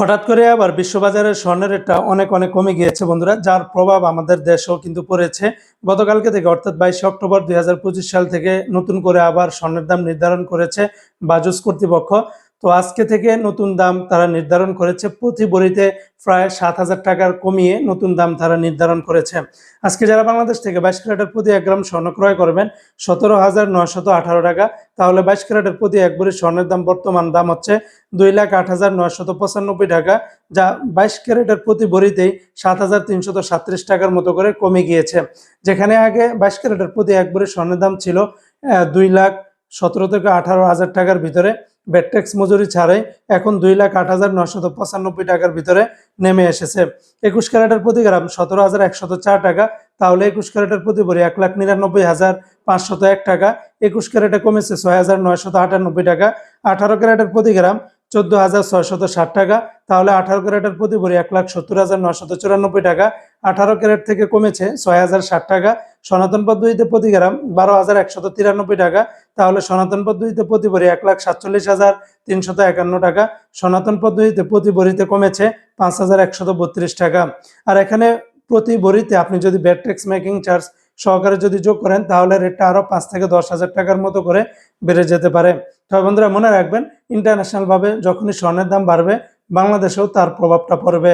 হঠাৎ করে আবার বিশ্ববাজারের স্বর্ণের রেটটা অনেক অনেক কমে গিয়েছে বন্ধুরা, যার প্রভাব আমাদের দেশেও কিন্তু পড়েছে। গতকালকে থেকে, অর্থাৎ বাইশে অক্টোবর দুই হাজার পঁচিশ সাল থেকে নতুন করে আবার স্বর্ণের দাম নির্ধারণ করেছে বাজুস কর্তৃপক্ষ। তো আজকে থেকে নতুন দাম তারা নির্ধারণ করেছে। প্রতি বড়িতে প্রায় সাত হাজার টাকার কমিয়ে নতুন দাম তারা নির্ধারণ করেছে। আজকে যারা বাংলাদেশ থেকে বাইশ ক্যারেটের প্রতি এক গ্রাম স্বর্ণ ক্রয় করবেন, সতেরো হাজার নয়শত আঠারো টাকা। তাহলে বাইশ ক্যারেটের প্রতি এক ভরি স্বর্ণের দাম বর্তমান দাম হচ্ছে দুই লাখ আট হাজার নয়শত পঁচানব্বই টাকা, যা বাইশ ক্যারেটের প্রতি ভরিতেই সাত হাজার তিনশত সাতত্রিশ টাকার মতো করে কমে গিয়েছে। যেখানে আগে বাইশ ক্যারেটের প্রতি এক ভরি স্বর্ণের দাম ছিল দুই লাখ সতেরো থেকে আঠারো হাজার টাকার ভিতরে। ব্যাটট্যাক্স মজুরি ছাড়াই এখন দুই লাখ আট হাজার নশত পঁচানব্বই টাকার ভিতরে নেমে এসেছে। একুশ ক্যারেটের প্রতি গ্রাম সতেরো হাজার একশত চার টাকা, তাহলে একুশ ক্যারেটের প্রতি ভরি এক লাখ নিরানব্বই হাজার পাঁচশত এক টাকা। একুশ ক্যারেটে কমেছে ছয় হাজার নয়শত আটানব্বই টাকা। আঠারো ক্যারেটের প্রতি গ্রাম চোদ্দ হাজার ছয়শত ষাট টাকা। তাহলে আঠারো ক্যারেটের প্রতি ভরি এক লাখ সত্তর হাজার নশত চুরানব্বই টাকা। আঠারো ক্যারেট থেকে কমেছে ছয় হাজার ষাট টাকা। সনাতন পদ্ধতিতে প্রতি গ্রাম বারো হাজার একশত তিরানব্বই টাকা। তাহলে সনাতন পদ্ধতিতে প্রতি ভরি এক লাখ সাতচল্লিশ হাজার তিনশত একান্ন টাকা। সনাতন পদ্ধতিতে প্রতি ভরিতে কমেছে পাঁচ হাজার একশত বত্রিশ টাকা। আর এখানে প্রতি ভরিতে আপনি যদি ব্যাট ট্যাক্স মেকিং চার্জ সহকারে যদি যোগ করেন, তাহলে রেটটা আরও পাঁচ থেকে দশ হাজার টাকার মতো করে বেড়ে যেতে পারে। তবে বন্ধুরা মনে রাখবেন ইন্টারন্যাশনালভাবে যখনই স্বর্ণের দাম বাড়বে বাংলাদেশেও তার প্রভাবটা পড়বে।